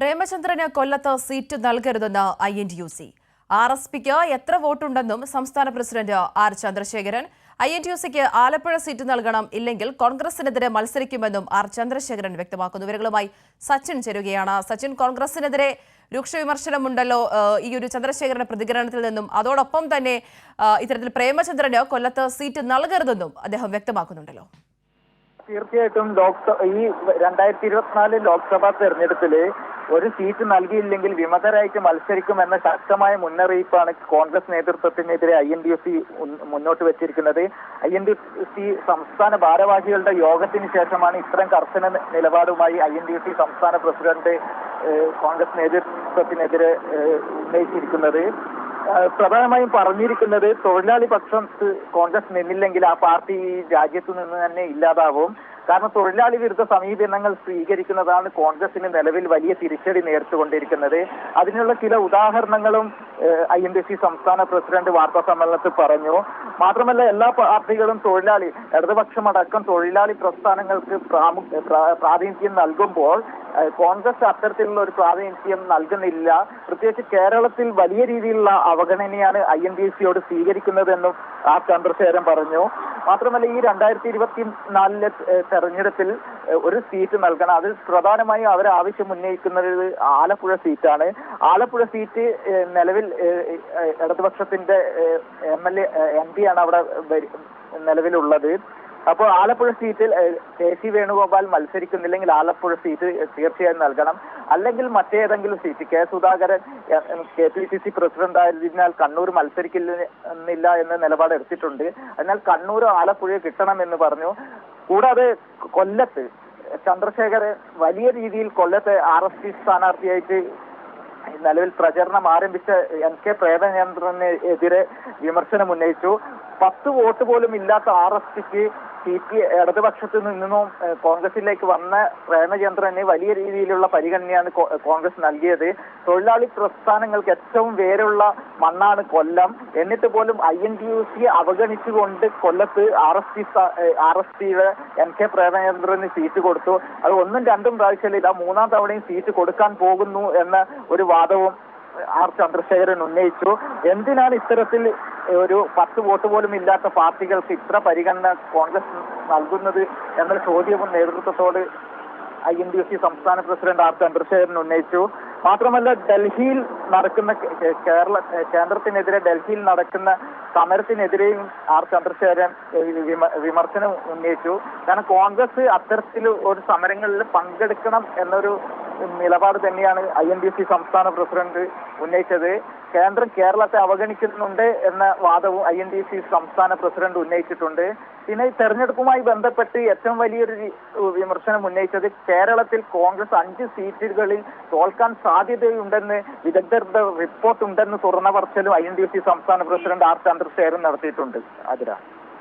പ്രേമചന്ദ്രന് കൊല്ലത്ത് seat നൽകരുതെന്ന് I N T U C. R S പിക്ക് എത്ര വോട്ടുണ്ടെന്നും സംസ്ഥാന president R Chandrasekharan I N T U സിക്ക് ആലപ്പുഴ സീറ്റ് നൽകണം ഇല്ലെങ്കിൽ കോൺഗ്രസിനെതിരെ മത്സരിക്കുമെന്നും ആർ ചന്ദ്രശേഖരൻ വ്യക്തമാക്കുന്നു. ഇവരുകളുമായി സച്ചിൻ ചേരുകയാണ്. സച്ചിൻ കോൺഗ്രസിനെതിരെ രൂക്ഷ വിമർശനമുണ്ടല്ലോ ഈ ഒരു ചന്ദ്രശേഖരന്റെ പ്രതികരണത്തിൽ നിന്നും. അതോടൊപ്പം തന്നെ ഇത്തരത്തിൽ പ്രേമചന്ദ്രന് കൊല്ലത്ത് സീറ്റ് നൽകരുതെന്നും അദ്ദേഹം വ്യക്തമാക്കുന്നുണ്ടല്ലോ. തീർച്ചയായിട്ടും ലോക്സഭ ഈ രണ്ടായിരത്തി ഇരുപത്തിനാല് ലോക്സഭാ തെരഞ്ഞെടുപ്പിൽ ഒരു സീറ്റ് നൽകിയില്ലെങ്കിൽ വിമതരായിട്ട് മത്സരിക്കുമെന്ന ശക്തമായ മുന്നറിയിപ്പാണ് Congress നേതൃത്വത്തിനെതിരെ I N D F C മുന്നോട്ട് വെച്ചിരിക്കുന്നത്. I N D F C സംസ്ഥാന ഭാരവാഹികളുടെ യോഗത്തിന് ശേഷമാണ് ഇത്തരം കർശന നിലപാടുമായി I N D F C സംസ്ഥാന പ്രസിഡന്റ് കോൺഗ്രസ് നേതൃത്വത്തിനെതിരെ ഉന്നയിച്ചിരിക്കുന്നത്. പ്രധാനമായും പറഞ്ഞിരിക്കുന്നത് തൊഴിലാളി പക്ഷം കോൺഗ്രസ് നിന്നില്ലെങ്കിൽ ആ പാർട്ടി രാജ്യത്തു നിന്ന് തന്നെ ഇല്ലാതാവും. കാരണം തൊഴിലാളി വിരുദ്ധ സമീപനങ്ങൾ സ്വീകരിക്കുന്നതാണ് കോൺഗ്രസിന് നിലവിൽ വലിയ തിരിച്ചടി നേരിട്ടുകൊണ്ടിരിക്കുന്നത്. അതിനുള്ള ചില ഉദാഹരണങ്ങളും ഐ എൻ ഡി സി സംസ്ഥാന പ്രസിഡന്റ് വാർത്താ സമ്മേളനത്തിൽ പറഞ്ഞു. മാത്രമല്ല എല്ലാ പാർട്ടികളും തൊഴിലാളി ഇടതുപക്ഷമടക്കം തൊഴിലാളി പ്രസ്ഥാനങ്ങൾക്ക് പ്രാതിനിധ്യം നൽകുമ്പോൾ കോൺഗ്രസ് അത്തരത്തിലുള്ള ഒരു പ്രാതിനിധ്യം നൽകുന്നില്ല. പ്രത്യേകിച്ച് കേരളത്തിൽ വലിയ രീതിയിലുള്ള അവഗണനയാണ് ഐ എൻ ഡി സിയോട് സ്വീകരിക്കുന്നതെന്നും ആർ ചന്ദ്രശേഖരൻ പറഞ്ഞു. മാത്രമല്ല ഈ രണ്ടായിരത്തി ഇരുപത്തി നാലിലെ തെരഞ്ഞെടുപ്പിൽ ഒരു സീറ്റ് നൽകണം. അതിൽ പ്രധാനമായും അവർ ആവശ്യം ഉന്നയിക്കുന്നത് ആലപ്പുഴ സീറ്റാണ് ആലപ്പുഴ സീറ്റ് നിലവിൽ ഇടതുപക്ഷത്തിന്റെ M L A M P ആണ് അവിടെ നിലവിലുള്ളത്. അപ്പോൾ ആലപ്പുഴ സീറ്റിൽ കെ സി വേണുഗോപാൽ മത്സരിക്കുന്നില്ലെങ്കിൽ ആലപ്പുഴ സീറ്റ് തീർച്ചയായും നൽകണം. അല്ലെങ്കിൽ മറ്റേതെങ്കിലും seat K Sudhakaran K P C C president ആയതിനാൽ കണ്ണൂർ മത്സരിക്കുന്നില്ല എന്ന നിലപാട് എടുത്തിട്ടുണ്ട്. അതിനാൽ കണ്ണൂർ ആലപ്പുഴ കിട്ടണമെന്ന് പറഞ്ഞു. കൂടാതെ കൊല്ലത്ത് ചന്ദ്രശേഖരൻ വലിയ രീതിയിൽ കൊല്ലത്ത് ആർ എസ് പി സ്ഥാനാർത്ഥിയായിട്ട് നിലവിൽ പ്രചരണം ആരംഭിച്ച എൻ കെ പ്രേമചന്ദ്രനെതിരെ വിമർശനം ഉന്നയിച്ചു പത്ത് വോട്ട് പോലും ഇല്ലാത്ത ആർ എസ് പിക്ക് സി പി ഇടതുപക്ഷത്ത് നിന്നും കോൺഗ്രസിലേക്ക് വന്ന പ്രേമചന്ദ്രന് വലിയ രീതിയിലുള്ള പരിഗണനയാണ് കോൺഗ്രസ് നൽകിയത്. തൊഴിലാളി പ്രസ്ഥാനങ്ങൾക്ക് ഏറ്റവും വേരുള്ള മണ്ണാണ് കൊല്ലം. എന്നിട്ട് പോലും I N D U C അവഗണിച്ചുകൊണ്ട് കൊല്ലത്ത് R S P R S ടിയുടെ എം കെ പ്രേമചന്ദ്രന് സീറ്റ് കൊടുത്തു. അത് ഒന്നും രണ്ടും പ്രാവശ്യമില്ല. മൂന്നാം തവണയും സീറ്റ് കൊടുക്കാൻ പോകുന്നു എന്ന ഒരു വാദവും ആർ ചന്ദ്രശേഖരൻ ഉന്നയിച്ചു. എന്തിനാണ് ഇത്തരത്തിൽ ഒരു പത്ത് വോട്ട് പോലും ഇല്ലാത്ത പാർട്ടികൾക്ക് ഇത്ര പരിഗണന കോൺഗ്രസ് നൽകുന്നത് എന്ന ചോദ്യവും നേതൃത്വത്തോട് ഐ എൻ ഡി സി സംസ്ഥാന പ്രസിഡന്റ് ആർ ചന്ദ്രശേഖരൻ ഉന്നയിച്ചു. മാത്രമല്ല ഡൽഹിയിൽ നടക്കുന്ന കേരള കേന്ദ്രത്തിനെതിരെ ഡൽഹിയിൽ നടക്കുന്ന സമരത്തിനെതിരെയും ആർ ചന്ദ്രശേഖരൻ വിമർശനം ഉന്നയിച്ചു. കാരണം കോൺഗ്രസ് അത്തരത്തിൽ ഒരു സമരങ്ങളിൽ പങ്കെടുക്കണം എന്നൊരു നിലപാട് തന്നെയാണ് ഐ എൻ ഡി സി സംസ്ഥാന പ്രസിഡന്റ് ഉന്നയിച്ചത്. കേന്ദ്രം കേരളത്തെ അവഗണിക്കുന്നുണ്ട് എന്ന വാദവും ഐ എൻ ഡി സി സംസ്ഥാന പ്രസിഡന്റ് ഉന്നയിച്ചിട്ടുണ്ട്. പിന്നെ ഈ തെരഞ്ഞെടുപ്പുമായി ബന്ധപ്പെട്ട് ഏറ്റവും വലിയൊരു വിമർശനം ഉന്നയിച്ചത് കേരളത്തിൽ കോൺഗ്രസ് അഞ്ച് സീറ്റുകളിൽ തോൽക്കാൻ സാധ്യതയുണ്ടെന്ന് വിദഗ്ധരുടെ റിപ്പോർട്ട് ഉണ്ടെന്ന് തുറന്ന പറച്ചിലും ഐ എൻ ഡി സി സംസ്ഥാന പ്രസിഡന്റ് ആർ ചന്ദ്രശേഖരൻ നടത്തിയിട്ടുണ്ട്. അതിരാ